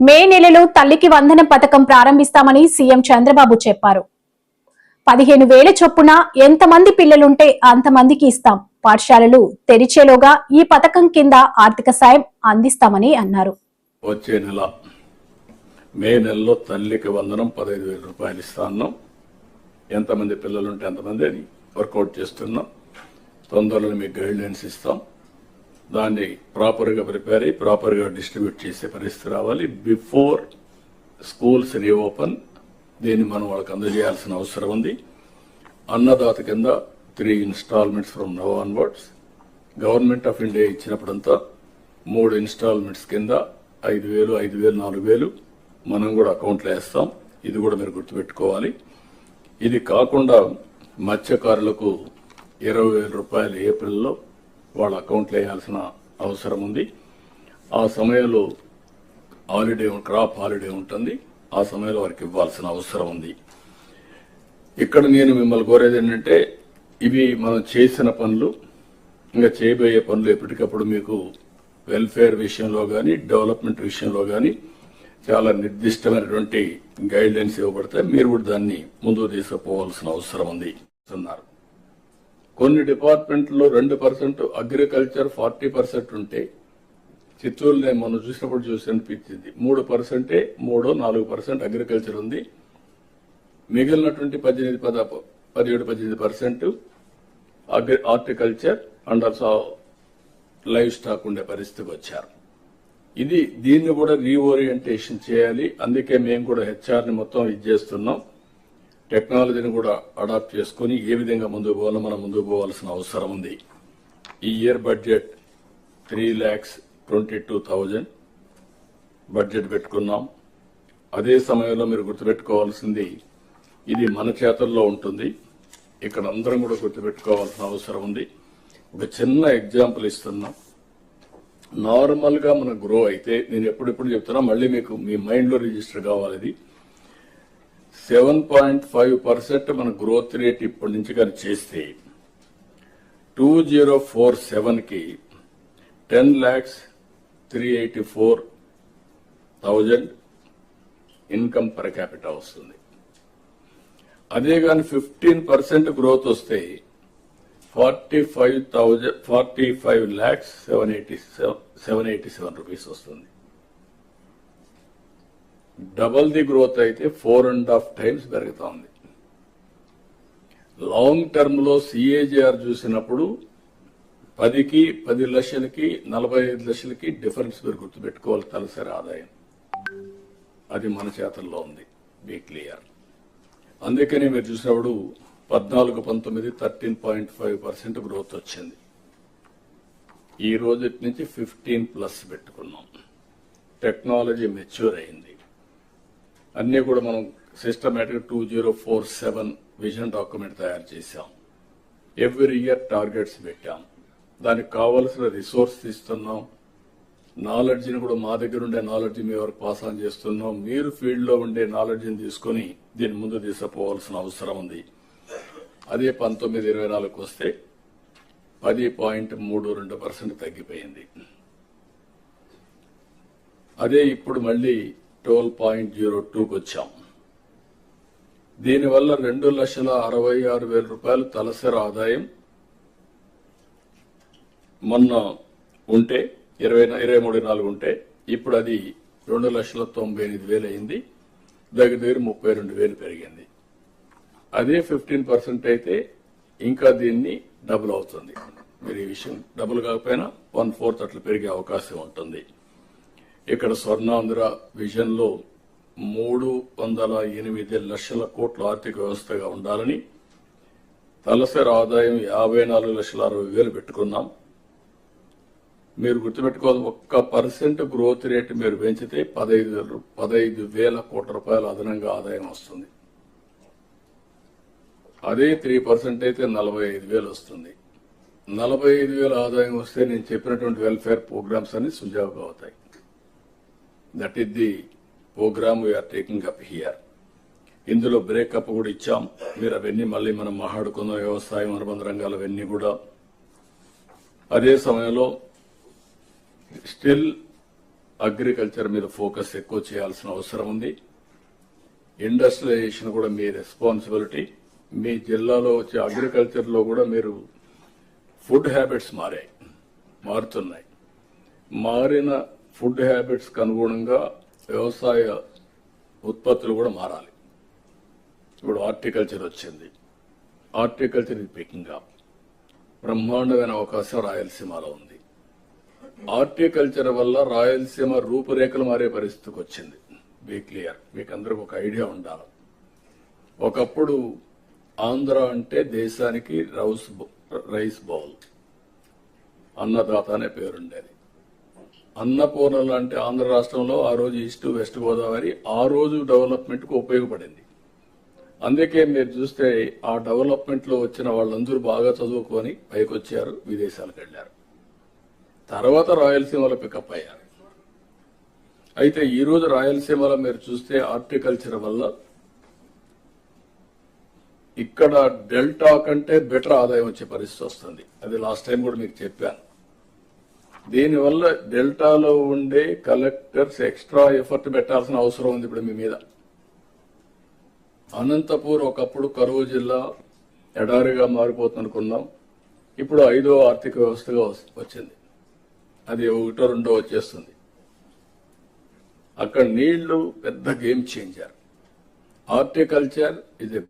మే నెలలో తల్లికి వందన పథకం ప్రారంభిస్తామని సీఎం చంద్రబాబు చెప్పారు. పదిహేను వేల చొప్పున ఎంతమంది పిల్లలుంటే అంతమందికి ఇస్తాం. పాఠశాలలు తెరిచేలోగా ఈ పథకం కింద ఆర్థిక సాయం అందిస్తామని అన్నారు. వచ్చే నెల మే నెలలో తల్లికి వందనం పదహైదు వేల రూపాయలు ఇస్తాను ఎంతమంది పిల్లలు ఉంటే ఎంతమంది అని వర్కౌట్ చేస్తున్నాం. తొందరలో మీకు గైడ్ లైన్స్ ఇస్తాం. దాన్ని ప్రాపర్గా ప్రిపేర్ అయ్యి ప్రాపర్గా డిస్ట్రిబ్యూట్ చేసే పరిస్థితి రావాలి. బిఫోర్ స్కూల్స్ రీఓపెన్ దీన్ని మనం వాళ్ళకి అందజేయాల్సిన అవసరం ఉంది. అన్నదాత కింద three installments from now onwards. Government of India ఇచ్చినప్పుడంతా మూడు ఇన్స్టాల్మెంట్స్ కింద ఐదు వేలు ఐదు వేలు నాలుగు వేలు మనం కూడా అకౌంట్లో వేస్తాం. ఇది కూడా మీరు గుర్తుపెట్టుకోవాలి. ఇది కాకుండా మత్స్యకారులకు ఇరవై వేల రూపాయలు ఏప్రిల్లో వాళ్ళ అకౌంట్లో వేయాల్సిన అవసరం ఉంది. ఆ సమయంలో హాలిడే క్రాప్ హాలిడే ఉంటుంది. ఆ సమయంలో వారికి ఇవ్వాల్సిన అవసరం ఉంది. ఇక్కడ నేను మిమ్మల్ని కోరేది ఏంటంటే ఇవి మనం చేసిన పనులు ఇంకా చేయబోయే పనులు ఎప్పటికప్పుడు మీకు వెల్ఫేర్ విషయంలో కానీ డెవలప్మెంట్ విషయంలో కానీ చాలా నిర్దిష్టమైనటువంటి గైడ్ లైన్స్ ఇవ్వబడతాయి. మీరు కూడా దాన్ని ముందుకు తీసుకుపోవాల్సిన అవసరం ఉంది అన్నారు. కొన్ని డిపార్ట్మెంట్లో రెండు పర్సెంట్ అగ్రికల్చర్ ఫార్టీ పర్సెంట్ ఉంటే చిత్తూరు నేను మనం చూసినప్పుడు చూసి అనిపించింది. మూడు పర్సెంటే మూడో నాలుగు పర్సెంట్ అగ్రికల్చర్ ఉంది. మిగిలినటువంటి పద్దెనిమిది పద పదిహేడు పద్దెనిమిది percent agri horticulture and also livestock ఉండే పరిస్థితికి వచ్చారు. ఇది దీన్ని కూడా రీఓరియంటేషన్ చేయాలి. అందుకే మేము కూడా హెచ్ఆర్ని మొత్తం ఇది చేస్తున్నాం. టెక్నాలజీని కూడా అడాప్ట్ చేసుకుని ఏ విధంగా ముందుకు పోవాలో మనం ముందుకు పోవాల్సిన అవసరం ఉంది. ఈ year budget three lakhs twenty two thousand budget పెట్టుకున్నాం. అదే సమయంలో మీరు గుర్తుపెట్టుకోవాల్సింది ఇది మన చేతుల్లో ఉంటుంది. ఇక్కడ అందరం కూడా గుర్తుపెట్టుకోవాల్సిన అవసరం ఉంది. ఒక చిన్న ఎగ్జాంపుల్ ఇస్తున్నాం. నార్మల్గా మనం గ్రో అయితే నేను ఎప్పుడెప్పుడు చెప్తున్నా మళ్ళీ మీకు మీ మైండ్లో రిజిస్టర్ కావాలి ఇది. సెవెన్ పాయింట్ ఫైవ్ పర్సెంట్ మన గ్రోత్ రేట్ ఇప్పటి నుంచి కానీ చేస్తే టూ జీరో ఫోర్ సెవెన్కి ten lakhs three eighty four thousand income per capital వస్తుంది. అదే కానీ ఫిఫ్టీన్ పర్సెంట్ గ్రోత్ వస్తే forty five thousand forty five lakhs seven eighty seven eighty seven rupees వస్తుంది. డబల్ ది గ్రోత్ అయితే ఫోర్ అండ్ హాఫ్ టైమ్స్ పెరుగుతా ఉంది long టర్మ్లో చూసినప్పుడు పదికి పది లక్షలకి నలభై ఐదు లక్షలకి డిఫరెన్స్ మీరు గుర్తుపెట్టుకోవాలి తలసరి ఆదాయం. అది మన చేతల్లో ఉంది. బీ క్లియర్ అందుకని మీరు చూసినప్పుడు పద్నాలుగు పంతొమ్మిది thirteen point five percent growth వచ్చింది. ఈ రోజు నుంచి ఫిఫ్టీన్ ప్లస్ పెట్టుకున్నాం. టెక్నాలజీ మెచ్యూర్ అయింది. అన్నీ కూడా మనం systematic two zero four seven vision document తయారు చేశాం. ఎవ్రీ ఇయర్ టార్గెట్స్ పెట్టాం. దానికి కావలసిన రిసోర్స్ ఇస్తున్నాం. నాలెడ్జ్ని కూడా మా దగ్గర ఉండే నాలెడ్జ్ మీ వరకు పాస్ ఆన్ చేస్తున్నాం. మీరు ఫీల్డ్లో ఉండే నాలెడ్జ్ని తీసుకుని దీని ముందు తీసుకుపోవాల్సిన అవసరం ఉంది. అదే పంతొమ్మిది ఇరవై నాలుగుకి వస్తే పది పాయింట్ మూడు రెండు పర్సెంట్ తగ్గిపోయింది. అదే ఇప్పుడు మళ్ళీ ట్వెల్వ్ పాయింట్ జీరో టూకి వచ్చాం. దీనివల్ల రెండు లక్షల అరవై ఆరు వేల రూపాయలు తలసరి ఆదాయం మొన్న ఉంటే ఇరవై ఇరవై మూడు నాలుగు ఉంటే ఇప్పుడు అది రెండు లక్షల తొంభై ఎనిమిది వేలు అయింది. దగ్గర దగ్గర ముప్పై రెండు వేలు పెరిగింది. అదే ఫిఫ్టీన్ పర్సెంట్ అయితే ఇంకా దీన్ని డబుల్ అవుతుంది. మీరు ఈ విషయం డబుల్ కాకపోయినా వన్ ఫోర్త్ అట్లా పెరిగే అవకాశం ఉంటుంది. ఇక్కడ స్వర్ణాంధ్ర విజన్లో మూడు వందల ఎనిమిది లక్షల కోట్ల ఆర్థిక వ్యవస్థగా ఉండాలని తలసరి ఆదాయం యాభై నాలుగు లక్షల అరవై వేలు పెట్టుకున్నాం. మీరు గుర్తుపెట్టుకోవాలి ఒక్క పర్సెంట్ గ్రోత్ రేట్ మీరు పెంచితే పదహైదు వేల పదహైదు వేల కోట్ల రూపాయల అదనంగా ఆదాయం వస్తుంది. అదే త్రీ పర్సెంట్ అయితే నలభై ఐదు వేలు వస్తుంది. నలభై ఐదు వేల ఆదాయం వస్తే నేను చెప్పినటువంటి వెల్ఫేర్ ప్రోగ్రామ్స్ అన్ని సుజావుగా అవుతాయి. That is the program we're taking up here ఇందులో బ్రేకప్ కూడా ఇచ్చాం. మీరు అవన్నీ మళ్ళీ మనం మాట్లాడుకున్న వ్యవసాయం అనుబంధ రంగాలు అవన్నీ కూడా. అదే సమయంలో స్టిల్ అగ్రికల్చర్ మీద ఫోకస్ ఎక్కువ చేయాల్సిన అవసరం ఉంది. ఇండస్ట్రియలైజేషన్ కూడా మీ రెస్పాన్సిబిలిటీ. మీ జిల్లాలో వచ్చే అగ్రికల్చర్లో కూడా మీరు ఫుడ్ హ్యాబిట్స్ మారాయి మారుతున్నాయి. మారిన ఫుడ్ హ్యాబిట్స్కి అనుగుణంగా వ్యవసాయ ఉత్పత్తులు కూడా మారాలి. ఇప్పుడు హార్టికల్చర్ వచ్చింది. హార్టికల్చర్ ఇది పికింగ్ అప్. బ్రహ్మాండమైన అవకాశం రాయలసీమలో ఉంది. హార్టికల్చర్ వల్ల రాయలసీమ రూపురేఖలు మారే పరిస్థితికి వచ్చింది. Be clear. మీకు అందరికి ఒక ఐడియా ఉండాలి. ఒకప్పుడు ఆంధ్ర అంటే దేశానికి రౌస్ బౌ- రైస్ బౌల్. అన్నదాత అనే పేరుండేది. అన్నపూర్ణ అంటే ఆంధ్ర రాష్ట్రంలో ఆ రోజు ఈస్ట్ వెస్ట్ గోదావరి ఆ రోజు డెవలప్మెంట్కు ఉపయోగపడింది. అందుకే మీరు చూస్తే ఆ డెవలప్మెంట్లో వచ్చిన వాళ్ళందరూ బాగా చదువుకొని పైకి వచ్చారు విదేశాలకు వెళ్ళారు తర్వాత రాయలసీమలో పికప్ అయ్యారు. అయితే ఈరోజు రాయలసీమలో మీరు చూస్తే హార్టికల్చర్ వల్ల ఇక్కడ డెల్టా కంటే బెటర్ ఆదాయం వచ్చే పరిస్థితి వస్తుంది. అది లాస్ట్ టైం కూడా మీకు చెప్పాను. దీనివల్ల డెల్టాలో ఉండే కలెక్టర్స్ ఎక్స్ట్రా ఎఫర్ట్ పెట్టాల్సిన అవసరం ఉంది ఇప్పుడు మీ మీద. అనంతపూర్ ఒకప్పుడు కరువు జిల్లా ఎడారిగా మారిపోతుందనుకున్నాం. ఇప్పుడు ఐదో ఆర్థిక వ్యవస్థగా వచ్చింది. అది ఒకటో రెండో వచ్చేస్తుంది. అక్కడ నీళ్ళు పెద్ద గేమ్ చేంజర్. హార్టికల్చర్ ఇది